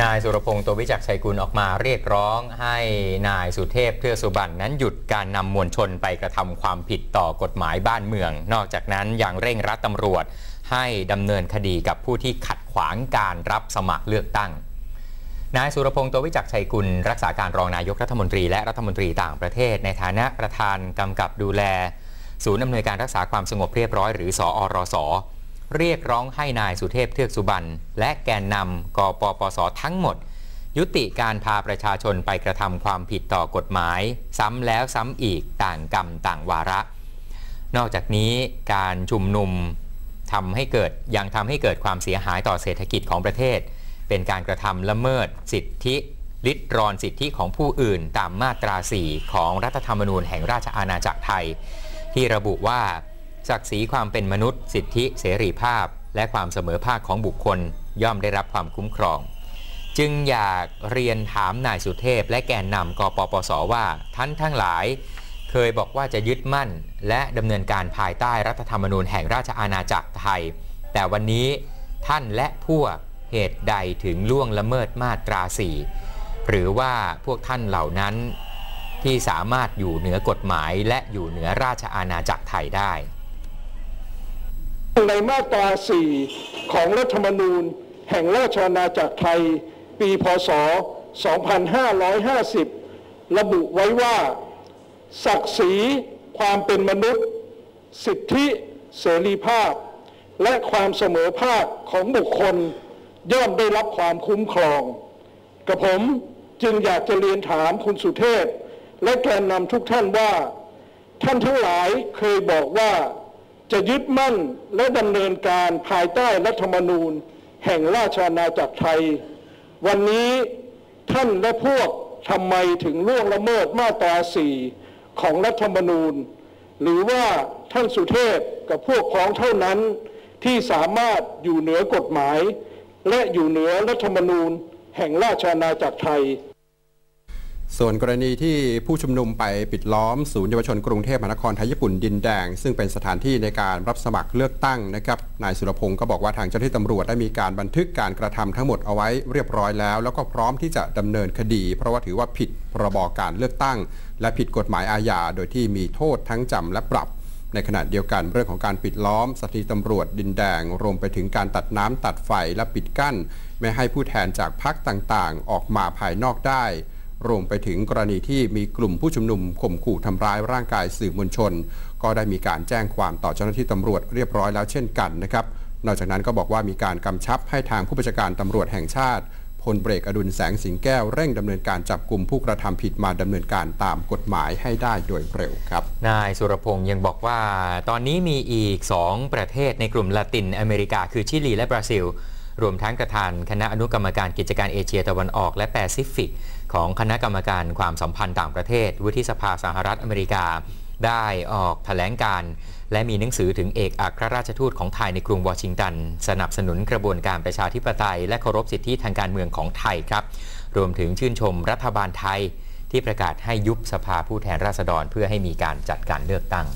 นายสุรพงศ์ตัววิจักชัยกุลออกมาเรียกร้องให้นายสุเทพเทือกสุบรรณนั้นหยุดการนำมวลชนไปกระทำความผิดต่อกฎหมายบ้านเมือง นอกจากนั้นยังเร่งรัดตำรวจ ให้ดำเนินคดีกับผู้ที่ขัดขวางการรับสมัครเลือกตั้ง นายสุรพงศ์ตัววิจักชัยกุลรักษาการรองนายกรัฐมนตรีและรัฐมนตรีต่างประเทศ ในฐานะประธานกำกับดูแล ศูนย์อำนวยการรักษาความสงบเรียบร้อย หรือสอรส เรียกร้องให้นายสุเทพเทือกสุบรรณและแกนนำกปปสทั้งหมด ยุติการพาประชาชนไปกระทำความผิดต่อกฎหมาย ซ้ำแล้วซ้ำอีกต่างกรรมต่างวาระ นอกจากนี้การชุมนุมทำให้เกิดยังทำให้เกิดความเสียหายต่อเศรษฐกิจของประเทศ เป็นการกระทำละเมิดสิทธิลิดรอนสิทธิของผู้อื่นตามมาตรา 4 ของรัฐธรรมนูญแห่งราชอาณาจักรไทย ที่ระบุว่า ศักดิ์ศรีความเป็นมนุษย์ สิทธิเสรีภาพ และความเสมอภาคของบุคคล ย่อมได้รับความคุ้มครอง จึงอยากเรียนถามนายสุเทพ และแกนนำกปปสว่าท่านทั้งหลาย เคยบอกว่าจะยึดมั่น และดำเนินการภายใต้รัฐธรรมนูญแห่งราชอาณาจักรไทย แต่วันนี้ท่านและพวกเหตุใดถึงล่วงละเมิดมาตราสี่หรือว่าพวกท่านเหล่านั้นที่สามารถอยู่เหนือกฎหมายและอยู่เหนือราชอาณาจักรไทยได้ ในมาตรา 4 ของรัฐธรรมนูญ แห่งราชอาณาจักรไทย ปี พศ 2550 ระบุไว้ว่า ศักดิ์ศรีความเป็นมนุษย์ สิทธิเสรีภาพ และความเสมอภาคของบุคคล ย่อมได้รับความคุ้มครอง กระผมจึงอยากจะเรียนถามคุณสุเทพ และแกนนำทุกท่านว่า ท่านทั้งหลายเคยบอกว่า จะยึดมั่นและดำเนินการภายใต้รัฐธรรมนูญ แห่งราชอาณาจักรไทย วันนี้ท่านและพวกทำไมถึงล่วงละเมิดมาตราสี่ของรัฐธรรมนูญ หรือว่าท่านสุเทพกับพวกพ้องเท่านั้นที่สามารถอยู่เหนือกฎหมาย และอยู่เหนือรัฐธรรมนูญ แห่งราชอาณาจักรไทย ส่วนกรณีที่ผู้ชุมนุมไปปิดล้อมศูนย์เยาวชนกรุงเทพมหานครไทยญี่ปุ่นดินแดง ซึ่งเป็นสถานที่ในการรับสมัครเลือกตั้งนะครับนายสุรพงศ์ก็บอกว่าทางเจ้าหน้าที่ตำรวจได้มีการบันทึกการกระทำทั้งหมดเอาไว้เรียบร้อยแล้ว แล้วก็พร้อมที่จะดำเนินคดี เพราะว่าถือว่าผิดพรบการเลือกตั้ง และผิดกฎหมายอาญาโดยที่มีโทษทั้งจำและปรับ ในขณะเดียวกันเรื่องของการปิดล้อมสถานีตำรวจดินแดงรวมไปถึงการตัดน้ำตัดไฟและปิดกั้น ไม่ให้ผู้แทนจากพรรคต่างๆ ออกมาภายนอกได้ รวมไปถึงกรณีที่มีกลุ่มผู้ชุมนุมข่มขู่ทำร้ายร่างกายสื่อมวลชน ก็ได้มีการแจ้งความต่อเจ้าหน้าที่ตำรวจเรียบร้อยแล้วเช่นกันนะครับ นอกจากนั้นก็บอกว่ามีการกำชับให้ทางผู้บัญชาการตำรวจแห่งชาติพลเบรกอดุลแสงสิงแก้วเร่งดำเนินการจับกลุ่มผู้กระทำผิดมาดำเนินการตามกฎหมายให้ได้โดยเร็วครับ นายสุรพงศ์ยังบอกว่า ตอนนี้มีอีก 2 ประเทศในกลุ่มละตินอเมริกา คือชิลีและบราซิล รวมทั้งประธานคณะอนุกรรมการกิจการเอเชียตะวันออกและแปซิฟิก ของคณะกรรมการความสัมพันธ์ต่างประเทศ วุฒิสภาสหรัฐอเมริกา ได้ออกแถลงการและมีหนังสือถึงเอกอัครราชทูตของไทยในกรุงวอชิงตัน สนับสนุนกระบวนการประชาธิปไตย และเคารพสิทธิทางการเมืองของไทยครับ รวมถึงชื่นชมรัฐบาลไทยที่ประกาศให้ยุบสภาผู้แทนราษฎรเพื่อให้มีการจัดการเลือกตั้ง